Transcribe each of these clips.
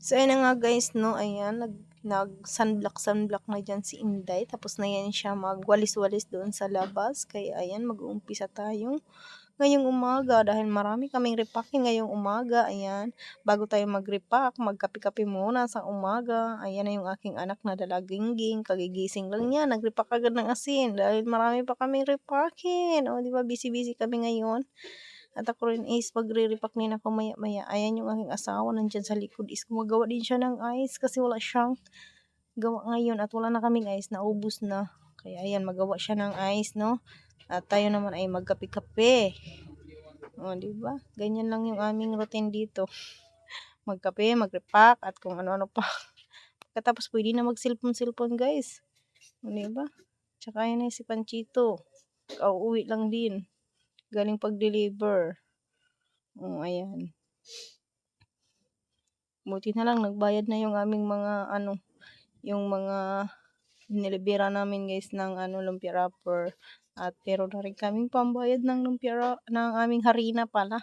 So, ayun na nga guys, no, ayan, nag, nag sunblock sunblock na dyan si Inday. Tapos na yan siya magwalis-walis doon sa labas. Kaya ayan, mag-uumpisa tayo ngayong umaga dahil marami kaming repacking ngayong umaga. Ayan, bago tayo mag-repack, magkape-kape muna sa umaga. Ayan na yung aking anak na dalagingging. Kagigising lang niya, nag-repack agad ng asin dahil marami pa kaming repacking. O, di ba, busy-busy kami ngayon. At ako rin is magre-repack din ako maya-maya. Ayan yung aking asawa nandyan sa likod is gumagawa din siya ng ice kasi wala siyang gawa ngayon at wala na kaming ice, naubos na. Kaya ayan, magawa siya ng ice, no? At tayo naman ay magkape-kape. O, di ba? Ganyan lang yung aming routine dito. Magkape, mag-repack at kung ano-ano pa. Pagkatapos pwede na mag-cellphone-cellphone, guys. O, di ba? Tsaka yun ay si Panchito. Kauwi lang din galing pag-deliver. Oh, ayan. Buti na lang nagbayad na yung aming mga ano, yung mga nilibera namin guys ng ano lumpia wrapper. At pero na rin kaming pambayad ng lumpia ng aming harina pala.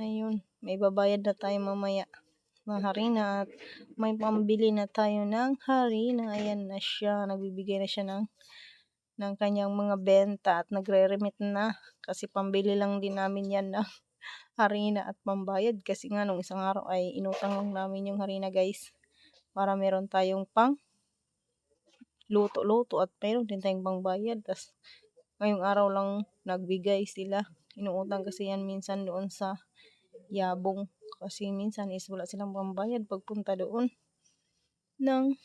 Ayun, may babayad na tayo mamaya ng harina at may pambili na tayo ng harina. Ayan na siya, nagbibigay na siya ng ng kanyang mga benta at nagre-remit na kasi pambili lang din namin yan ng harina at pambayad. Kasi nga nung isang araw ay inutang lang namin yung harina guys. Para meron tayong pang luto-luto at meron din tayong pangbayad tas ngayong araw lang nagbigay sila. Inuutang kasi yan minsan doon sa yabong. Kasi minsan is wala silang pambayad pagpunta doon ng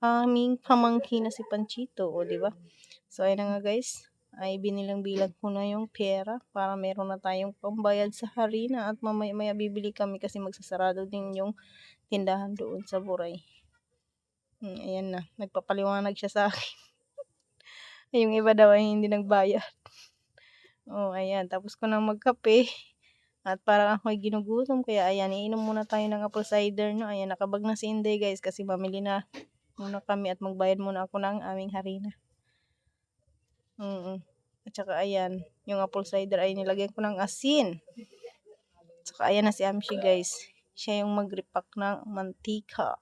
aming pamangkin na si Panchito o di ba? So, ayun nga guys. Ay binilang-bilang ko na yung pera para meron na tayong pambayad sa harina at mamaya-maya bibili kami kasi magsasarado din yung tindahan doon sa Buray. Hmm, ayan na. Nagpapaliwanag siya sa akin. yung iba daw ay hindi nagbayad. Oh, ayan. Tapos ko nang magkape. At parang ako ay ginugutom. Kaya ayan, iinom muna tayo ng apple cider. No? Ayan, nakabag na si Inday guys. Kasi mamili na muna kami at magbayad muna ako ng aming harina. Mm. At saka ayan, yung apple cider ay nilagyan ko ng asin. At saka ayan na si Amshi guys. Siya yung mag-repack ng mantika.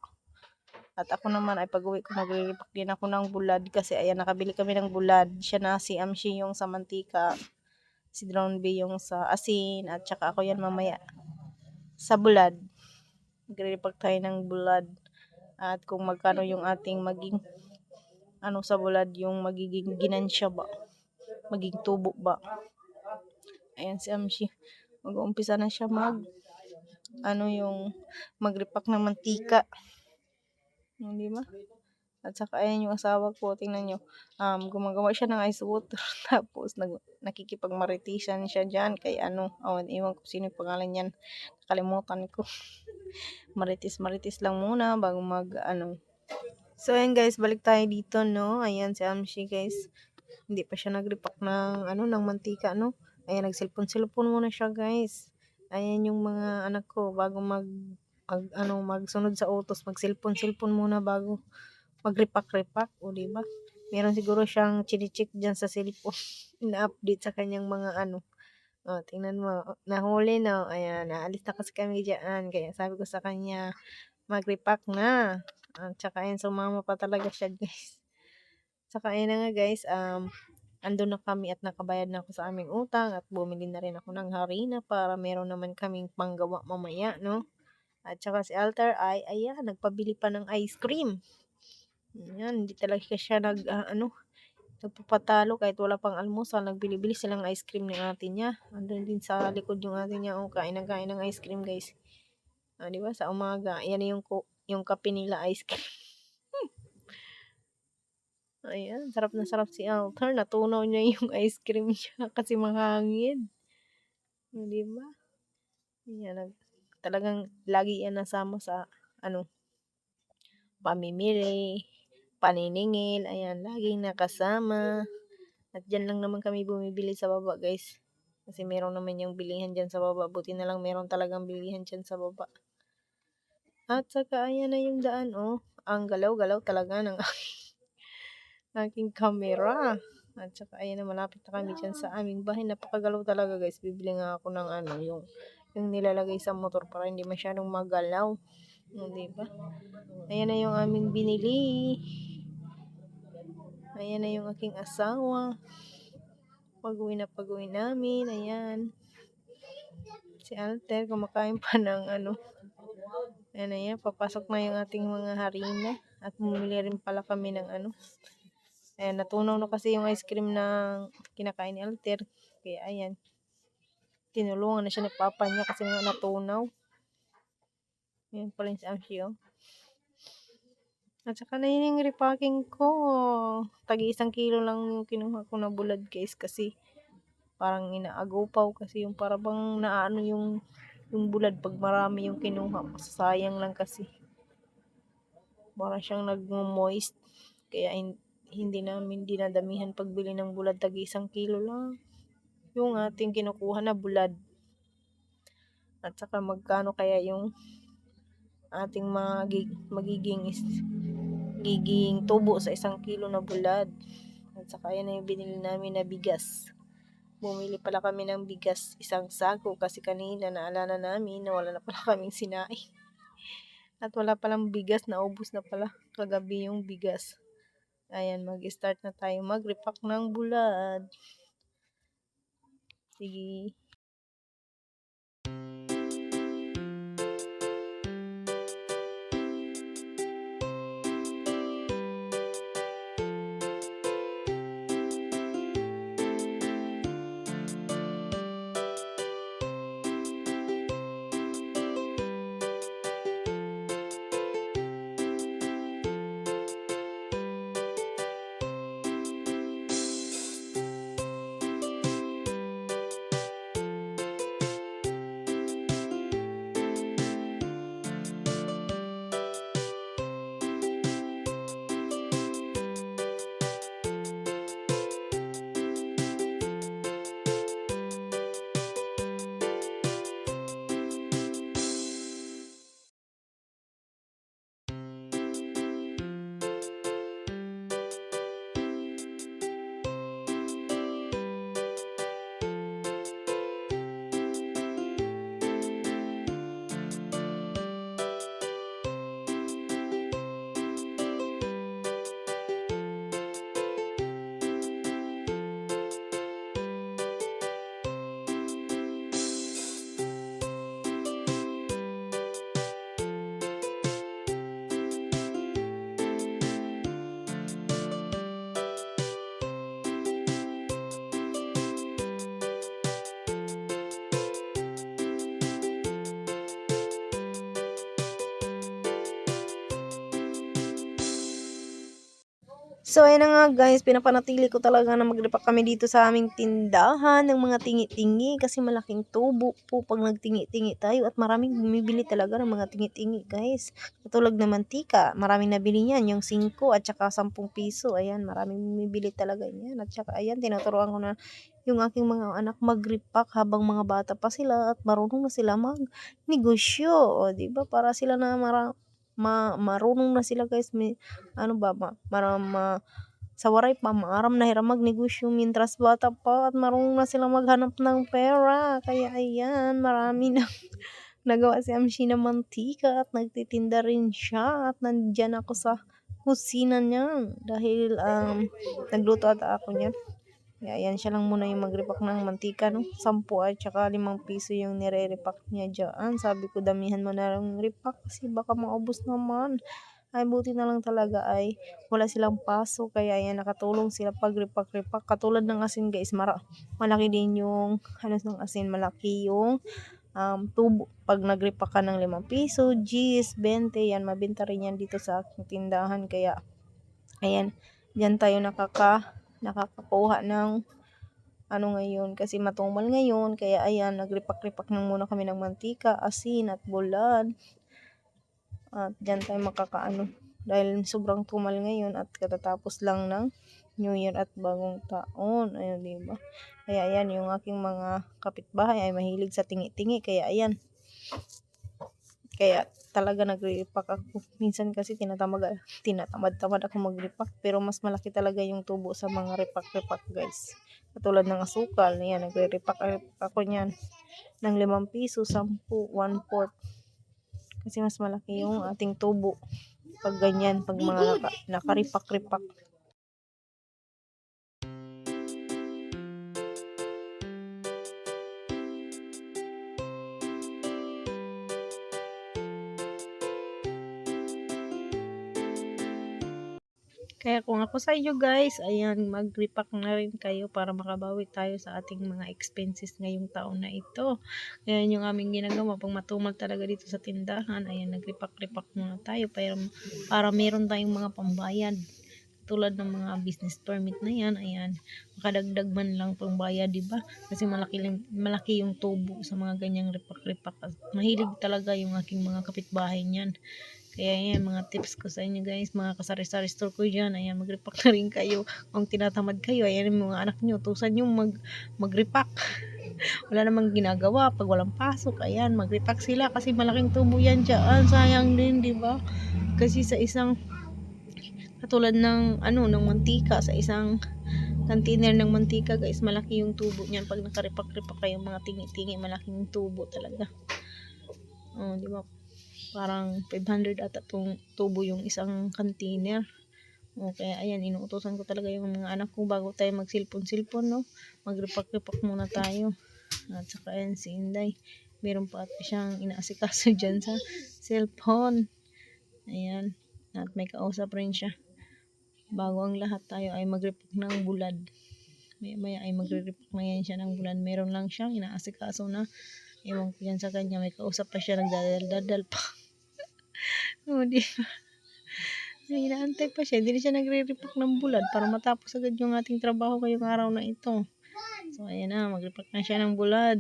At ako naman ay pag-uwi ko magre-repack din ako ng bulad kasi ayan nakabili kami ng bulad. Siya na si Amshi yung sa mantika. Si Drone B yung sa asin at saka ako yan mamaya sa bulad. Magre-repack tayo ng bulad. At kung magkano yung ating maging ano sa bulad yung magiging ginansya ba? Maging tubo ba? Ayan si Amshi mag-uumpisa na siya mag ano yung magripak ng mantika. Hindi ba? At saka ayan yung asawa ko. Tingnan nyo. Um, gumagawa siya ng ice water. Tapos nag, nakikipagmaritisan siya dyan. Kay ano oh, iwan ko sino yung pangalan yan nakalimutan ko. Maritis maritis lang muna bago mag ano So, ayan guys, balik tayo dito, no? Ayan si Amshi, guys. Hindi pa siya nag-repack ng, ano, ng mantika, no? Ayan, nag-cellphone-cellphone muna siya, guys. Ayan yung mga anak ko, bago mag, mag ano, magsunod sa utos, mag-cellphone-cellphone muna bago mag-repack-repack, o diba? Meron siguro siyang chinichik dyan sa cellphone, na-update sa kanyang mga, ano, o, tingnan mo, nahuli, no? Ayan, naalis na kasi kami dyan, kaya sabi ko sa kanya, mag-repack na. At saka ayun, sumama pa talaga siya guys. Saka ayun nga guys, um, ando na kami at nakabayad na ako sa aming utang at bumili na rin ako ng harina para meron naman kaming panggawa mamaya, no? At saka si Alter ay, ayan, nagpabili pa ng ice cream. Ayan, hindi talaga siya nag, uh, ano, nagpapatalo kahit wala pang almusal, nagbili-bili silang ice cream ng atin niya. Andun din sa likod yung atin niya, oh, kain na kain ng ice cream guys. Ah, di ba? Sa umaga, ayan yung yung kape nila ice cream. Ayan, sarap na sarap si Alter. Natunaw niya yung ice cream niya kasi mahangin. Di ba? Ayan, talagang lagi yan nasama sa ano, pamimili, paniningil, ayan, laging nakasama. At dyan lang naman kami bumibili sa baba, guys. Kasi meron naman yung bilihan dyan sa baba. Buti na lang meron talagang bilihan dyan sa baba. At saka ayan na yung daan, oh. Ang galaw-galaw talaga ng aking camera. At saka ayan na malapit na kami dyan sa aming bahay. Napakagalaw talaga guys. Bibili nga ako ng ano, yung, yung nilalagay sa motor para hindi masyadong magalaw. O, diba? Ayan na yung aming binili. Ayan na yung aking asawa. Pag-uwi na pag-uwi namin. Ayan. Si Alter, kumakain pa ng ano. Na yan. Papasok na yung ating mga harina. At bumili rin pala kami ng ano. Ayan, natunaw na kasi yung ice cream na kinakain ni Alter. Kaya ayan. Tinulungan na siya ni Papa niya kasi nga natunaw. Ayan pala yung si Amshi, oh. At saka na yun yung repacking ko. Tagi isang kilo lang yung kinuha ko na bulad guys kasi parang inaagopaw kasi yung para bang naano yung yung bulad pag marami yung kinuha. Masasayang lang kasi. Parang siyang nagmo-moist. Kaya hin- hindi namin dinadamihan pagbili ng bulad. Tagi isang kilo lang. Yung ating kinukuha na bulad. At saka magkano kaya yung ating magi- magiging is giging tubo sa isang kilo na bulad. At saka yan yung binili namin na bigas. Bumili pala kami ng bigas isang sako kasi kanina naalala namin na wala na pala kaming sinain. At wala palang bigas, naubos na pala kagabi yung bigas. Ayan, mag-start na tayo mag-repack ng bulad. Sige. So, ayun nga guys, pinapanatili ko talaga na magrepack kami dito sa aming tindahan ng mga tingi-tingi kasi malaking tubo po pag nagtingi-tingi tayo at maraming bumibili talaga ng mga tingi-tingi guys. Katulad na mantika, maraming nabili niyan, yung 5 at saka 10 piso. Ayan, maraming bumibili talaga niyan. At saka ayan, tinuturuan ko na yung aking mga anak mag-repack habang mga bata pa sila at marunong na sila mag-negosyo. O, ba? Para sila na mara ma marunong na sila guys. May ano ba ma, mara, ma sa waray pa maaram na hiram magnegosyo mintras bata pa at marunong na sila maghanap ng pera. Kaya ayan marami na nagawa si Amshi ng mantika at nagtitinda rin siya. At nandyan ako sa kusina niya. Dahil um, nagluto ata ako niyan kaya ayan siya lang muna yung mag-repack ng mantika, no? 10 at saka 5 piso yung nire-repack niya dyan. Sabi ko, damihan mo na lang repack kasi baka maubos naman. Ay, buti na lang talaga ay wala silang paso. Kaya ayan, nakatulong sila pag repack-repack. Katulad ng asin guys, mara malaki din yung, ano ng asin, malaki yung um, tubo. Pag nag-repack ka ng 5 piso, G's, 20, yan, mabenta rin yan dito sa aking tindahan. Kaya, ayan, dyan tayo nakaka nakakakuha ng ano ngayon kasi matumal ngayon kaya ayan nagripak-ripak nang muna kami ng mantika, asin at bulad at dyan tayo makakaano dahil sobrang tumal ngayon at katatapos lang ng New Year at bagong taon. Ayun diba kaya ayan yung aking mga kapitbahay ay mahilig sa tingi-tingi kaya ayan. Kaya talaga nagre-repack ako. Minsan kasi tinatamad, tinatamad-tamad ako mag-repack. Pero mas malaki talaga yung tubo sa mga repack-repack guys. Katulad ng asukal. Yan, nagre-repack ako niyan. Ng 5 piso, 10, 1 fourth. Kasi mas malaki yung ating tubo. Pag ganyan, pag mga naka, nakaripak-ripak. Kaya kung ako sa inyo guys, ayan, mag-repack na rin kayo para makabawi tayo sa ating mga expenses ngayong taon na ito. Ayan yung aming ginagawa. Pag matumal talaga dito sa tindahan, ayan, nag-repack-repack muna tayo para, para meron tayong mga pambayad. Tulad ng mga business permit na yan, ayan, makadagdag man lang pambayad, di ba? Kasi malaki, malaki yung tubo sa mga ganyang repack-repack. Mahilig talaga yung aking mga kapitbahay niyan. Kaya yan, mga tips ko sa inyo guys, mga kasari-sari store ko dyan, ayan, mag-repack na rin kayo. Kung tinatamad kayo, ayan mga anak nyo, tusan nyo mag, mag-repack. Wala namang ginagawa pag walang pasok, ayan, mag-repack sila kasi malaking tubo yan dyan. Sayang din, di ba? Kasi sa isang, katulad ng, ano, ng mantika, sa isang container ng mantika, guys, malaki yung tubo niyan. Pag nakarepak-repak kayo, mga tingi-tingi, malaking tubo talaga. Oh, di ba? Parang 500 ata tong tubo yung isang container. Okay, ayan, inuutosan ko talaga yung mga anak ko bago tayo magsilpon-silpon, no? Magrepak-repak muna tayo. At saka ayan, si Inday. Meron pa at siyang inaasikaso dyan sa cellphone. Ayan. At may kausap rin siya. Bago ang lahat tayo ay magrepak ng bulad. Maya maya ay magre-repak na yan siya ng bulad. Meron lang siyang inaasikaso na Ewan ko yan sa kanya, may kausap pa siya, nagdadal-dadal pa. Oo, di ba? Inaantay pa siya, hindi siya nagre-repack ng bulad para matapos agad yung ating trabaho ngayong araw na ito. So, ayan na, mag-repack na siya ng bulad.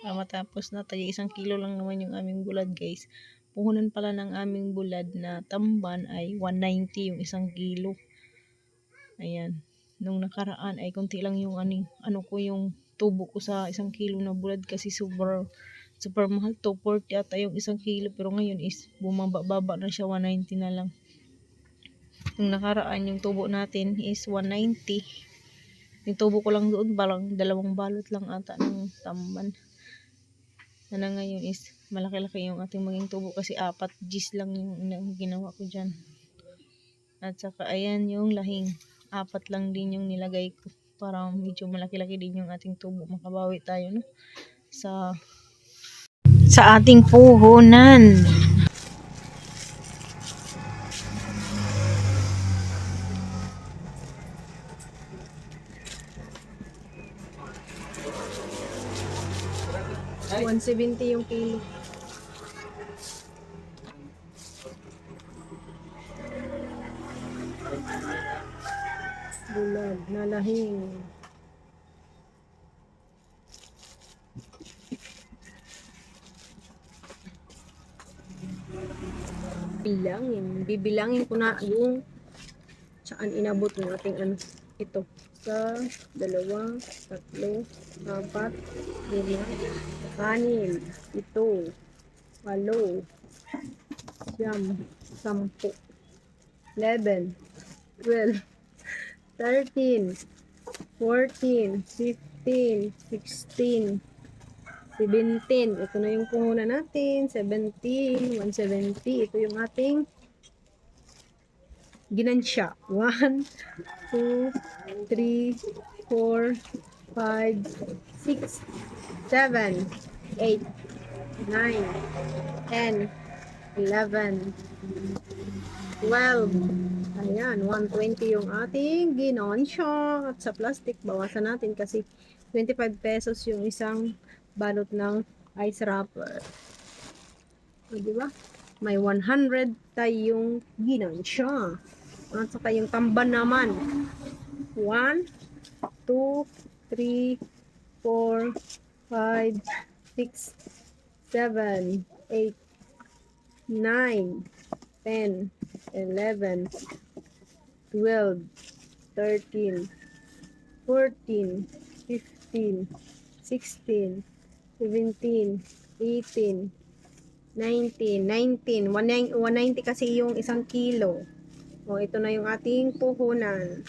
Para matapos na, tayo isang kilo lang naman yung aming bulad, guys. Puhunan pala ng aming bulad na tamban ay 190 yung isang kilo. Ayan. Nung nakaraan ay konti lang yung ano, ano ko yung tubo ko sa isang kilo na bulad kasi super super mahal 240 ata yung isang kilo pero ngayon is bumaba-baba na siya 190 na lang. Yung nakaraan yung tubo natin is 190 yung tubo ko lang doon balang dalawang balot lang ata ng tamban. Na na ngayon is malaki-laki yung ating maging tubo kasi apat G's lang yung ginawa ko dyan. At saka ayan yung lahing. Apat lang din yung nilagay ko para medyo malaki-laki din yung ating tubo. Makabawi tayo no? Sa sa ating puhunan One seventy yung kilo. Bulad na Bilangin. Bibilangin ko na yung saan inabot ng ating ano. Ito. Sa dalawa, tatlo, apat, lima, anim, ito, walo, siyam, sampu, 11, 12, 13, 14, 15, 16, 17. Ito na yung puhunan natin. 17, 170. Ito yung ating ginansya. 1, 2, 3, 4, 5, 6, 7, 8, 9, 10, 11, 12, Ayan, 120 yung ating ginansya. At sa plastic, bawasan natin kasi 25 pesos yung isang balot ng ice wrapper. O, di ba? May 100 tayong ginansya. At saka yung tamban naman. 1, 2, 3, 4, 5, 6, 7, 8, 9, 10, 11, 12, 13, 14, 15, 16, 17, 18, 19, 19, 190 kasi yung isang kilo. O, ito na yung ating puhunan.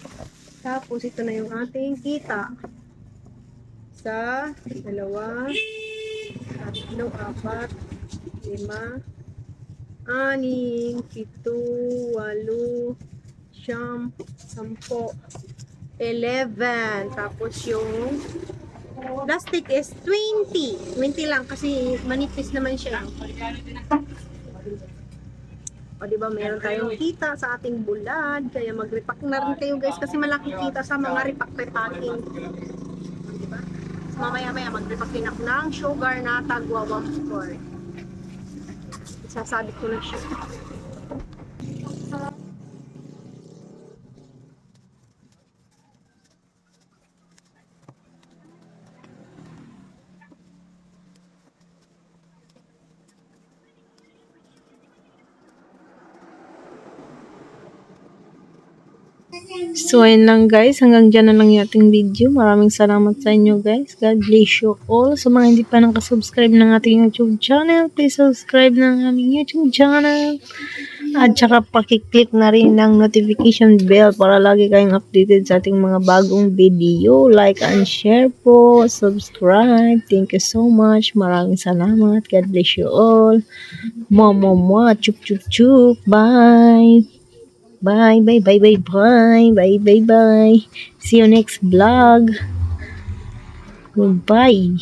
Tapos, ito na yung ating kita. Sa dalawa, tatlo, apat, lima, anim, pito, walo, siyam, sampo, eleven. Tapos yung plastic is 20. 20 lang kasi manipis naman siya. O di ba meron tayong kita sa ating bulad. Kaya mag-repack na rin kayo guys kasi malaki kita sa mga repack-repacking. Di ba? So, mamaya-maya mag-repack din ako ng sugar na tagwa 1 quart. Sasabit ko na siya. So, ayun lang guys. Hanggang dyan na lang yung ating video. Maraming salamat sa inyo guys. God bless you all. Sa mga hindi pa nakasubscribe ng ating YouTube channel, please subscribe ng aming YouTube channel. At saka pakiclick na rin ng notification bell para lagi kayong updated sa ating mga bagong video. Like and share po. Subscribe. Thank you so much. Maraming salamat. God bless you all. Mwah, mwah, mwah. Chup, chup, chup. Bye. Bye, bye, bye, bye, bye, bye, bye, bye. See you next vlog. Goodbye.